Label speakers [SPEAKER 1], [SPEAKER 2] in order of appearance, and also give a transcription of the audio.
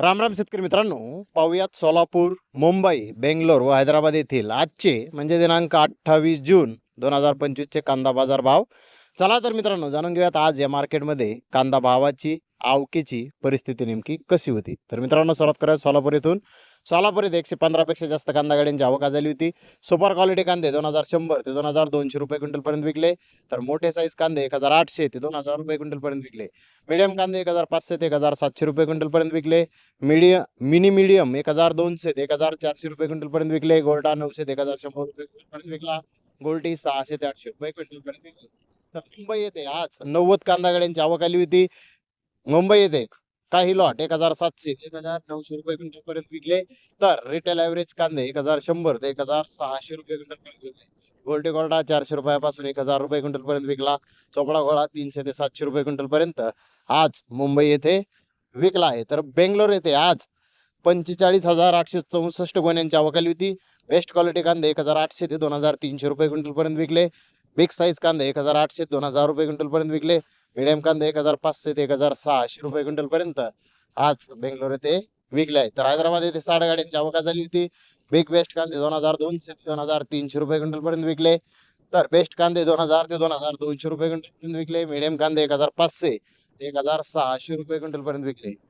[SPEAKER 1] राम राम शेतकरी मित्रांनो पाहुयात सोलापूर मुंबई बेंगलोर व हैदराबाद येथील आजचे म्हणजे दिनांक अठ्ठावीस जून दोन हजार पंचवीसचे कांदा बाजार भाव. चला तर मित्रांनो जाणून घेऊयात आज या मार्केटमध्ये कांदा भावाची आवकेची परिस्थिती नेमकी कशी होती. तर मित्रांनो सुरुवात करूया सोलापूर येथून. सोलापूर येथे एकशे पंधरापेक्षा जास्त कांदा गाड्यांची आवक झाली होती. सुपर क्वालिटी कांदे दोन हजार शंभर ते दोन हजार दोनशे रुपये क्विंटलपर्यंत विकले. तर मोठे साईज कांदे एक हजार आठशे ते दोन हजार रुपये क्विंटलपर्यंत विकले. मीडियम कांदे एक हजार पाचशे ते एक हजार सातशे रुपये क्विंटलपर्यंत विकले. मीडियम मिनी मीडियम एक हजार दोनशे ते एक हजार चारशे रुपये क्विंटलपर्यंत विकले. गोल्डा नऊशे ते एक हजार शंभर रुपये क्विंटलपर्यंत विकला. गोल्टी सहाशे ते आठशे रुपये क्विंटलपर्यंत तर मुंबई येथे आज नव्वद कांदा गाड्यांची आवक आली होती. मुंबई येथे काही लॉट एक हजार सातशे ते एक हजार नऊशे रुपये क्विंटल पर्यंत विकले. तर रिटेल ऍव्हरेज कांदे एक हजार शंभर ते एक हजार सहाशे रुपये क्विंटलपर्यंत विकले. गोल्टी गोल्डा चारशे रुपयापासून एक हजार रुपये क्विंटल पर्यंत विकला. चोपडा गोळा तीनशे ते सातशे रुपये क्विंटल पर्यंत आज मुंबई येथे विकला आहे. तर बेंगलोर येथे आज पंचेचाळीस हजार आठशे चौसष्ट गोण्यांची आवक आली होती. बेस्ट क्वालिटी कांदे एक हजार आठशे ते दोन हजार तीनशे रुपये क्विंटलपर्यंत विकले. बिग साईज कांदे एक हजार आठशे दोन हजार रुपये क्विंटलपर्यंत विकले. मिडियम कांदे एक हजार पाचशे ते एक हजार सहाशे रुपये क्विंटलपर्यंत आज बेंगलोर येथे विकले आहेत. तर हैदराबाद येथे साठ गाड्यांची आवक झाली होती. बिग बेस्ट कांदे दोन हजार दोनशे ते दोन हजार तीनशे रुपये क्विंटलपर्यंत विकले. तर बेस्ट कांदे दोन हजार ते दोन हजार दोनशे रुपये क्विंटलपर्यंत विकले. मिडियम कांदे एक हजार पाचशे ते एक हजार सहाशे रुपये क्विंटलपर्यंत विकले.